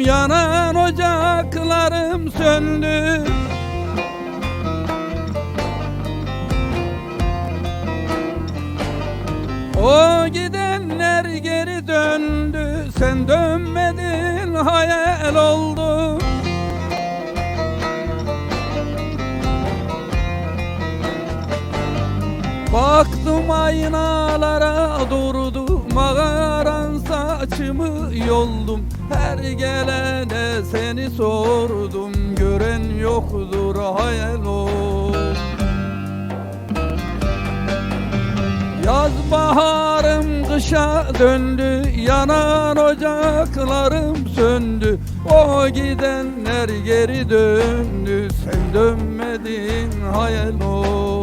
yanan ocaklarım söndü. O gidenler geri döndü Sen dönmedin hayal oldu. Baktım aynalara durdum Mağaran saçımı yoldum Her gelene seni sordum. Gören yoktur hayal ol Yaz baharım kışa döndü Yanan ocaklarım söndü. O gidenler geri döndü Sen dönmedin hayal ol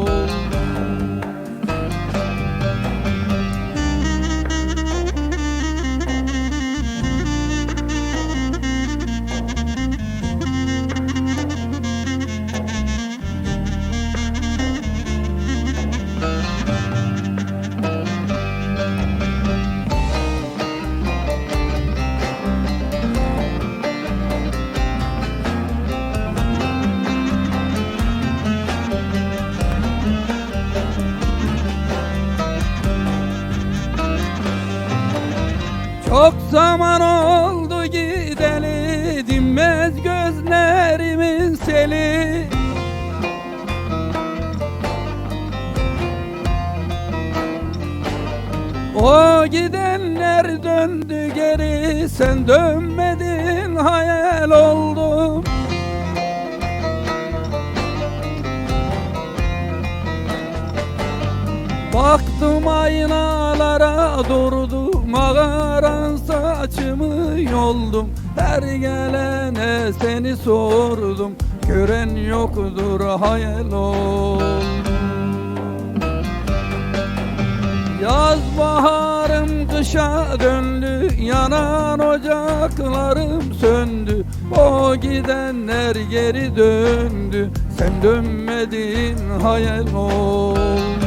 Çok zaman oldu gideli Dinmez gözlerimin seli. O gidenler döndü geri Sen dönmedin hayal oldum. Baktım aynalara durdum yoldum Her gelene seni sordum. Gören yoktur hayal oldum Yaz baharım kışa döndü. Yanan ocaklarım söndü. O gidenler geri döndü. Sen dönmedin hayal oldu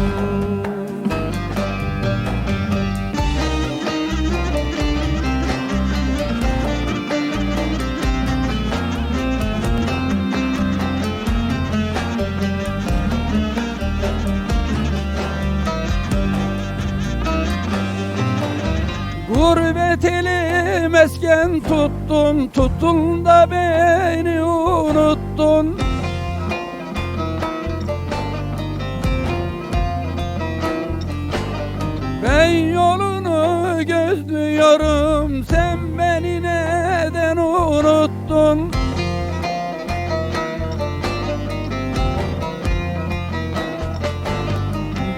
Gurbet eli mesken tuttun Tuttun da beni unuttun. Ben yolunu gözlüyorum Sen beni neden unuttun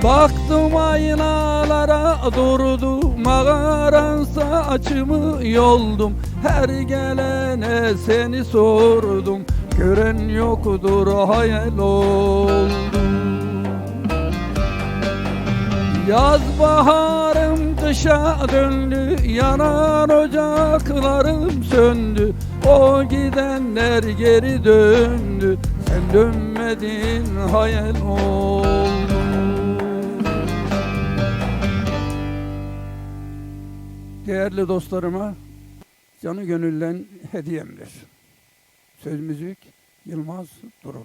Baktım aynalara durdum Mağaran saçımı yoldum. Her gelene seni sordum Gören yoktur hayal oldum. Yaz baharım kışa döndü Yanan ocaklarım söndü. O gidenler geri döndü Sen dönmedin hayal oldum Değerli dostlarıma canı gönülden hediyemdir. Söz müzik Yılmaz Durul.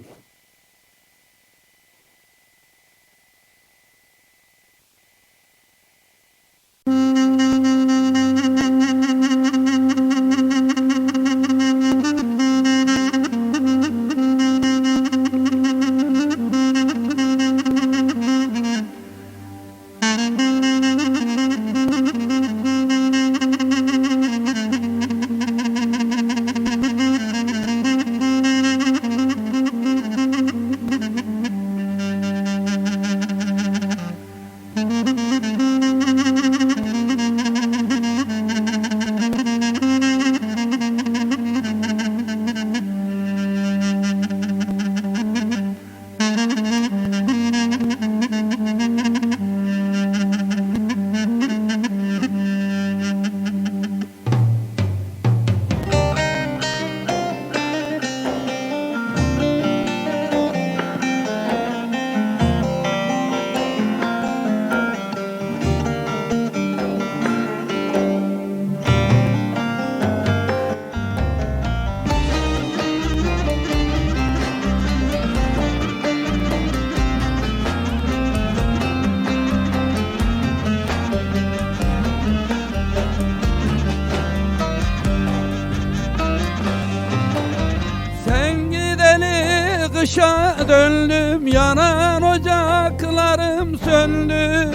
Yanan ocaklarım söndü.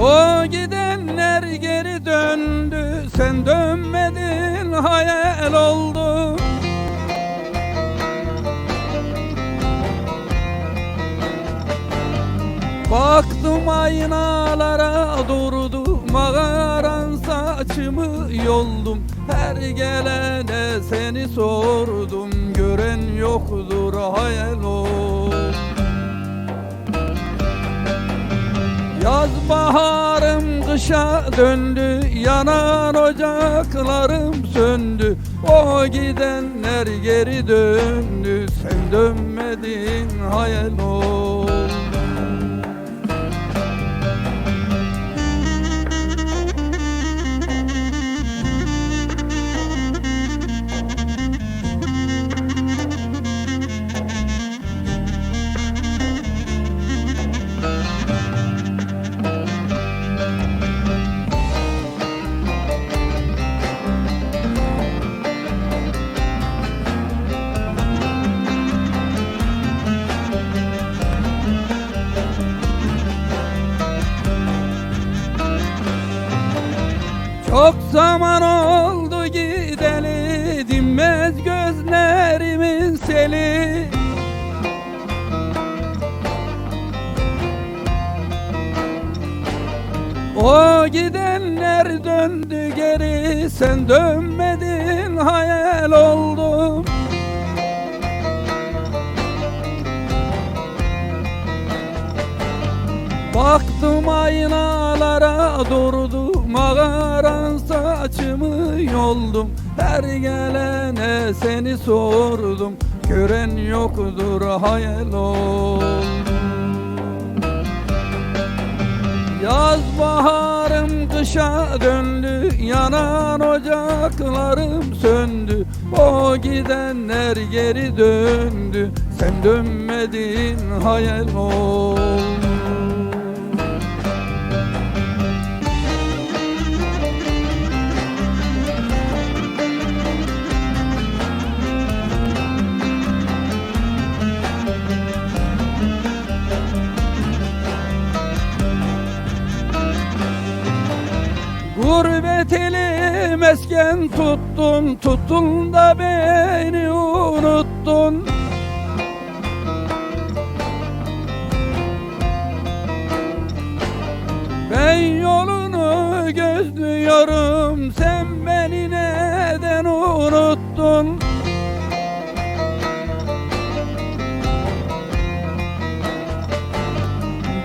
O gidenler geri döndü Sen dönmedin hayal oldu. Baktım aynalara durdu Mağaran saçımı yoldum. Her gelene seni sordum. Gören yoktur hayal ol Yaz baharım kışa döndü. Yanan ocaklarım söndü. O gidenler geri döndü. Sen dönmedin hayal ol zaman oldu gideli Dinmez gözlerimin seli. O gidenler döndü geri Sen dönmedin hayal oldum. Baktım aynalara durdu Mağaran yoldum Her gelene seni sordum. Gören yoktur hayal oldum Yaz baharım kışa döndü. Yanan ocaklarım söndü. O gidenler geri döndü. Sen dönmedin hayal ol mesken tuttun Tuttun da beni unuttun. Ben yolunu gözlüyorum Sen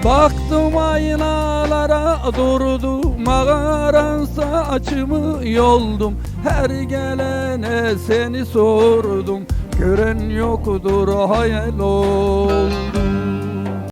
Baktım aynalara durdu Mağaran saçımı yoldum. Her gelene seni sordum Gören yoktur hayal oldu